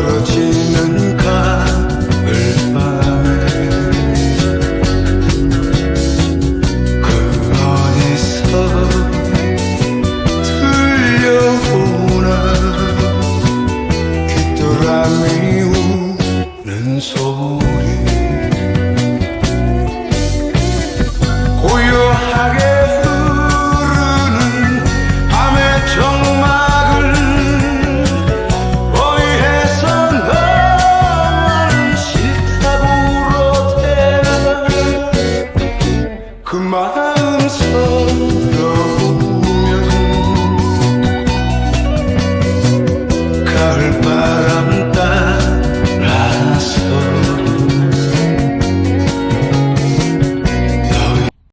떨어지는 가을 밤에 그 어디서 들려오나 귀뚜라미 우는 소리. 그 마음 서로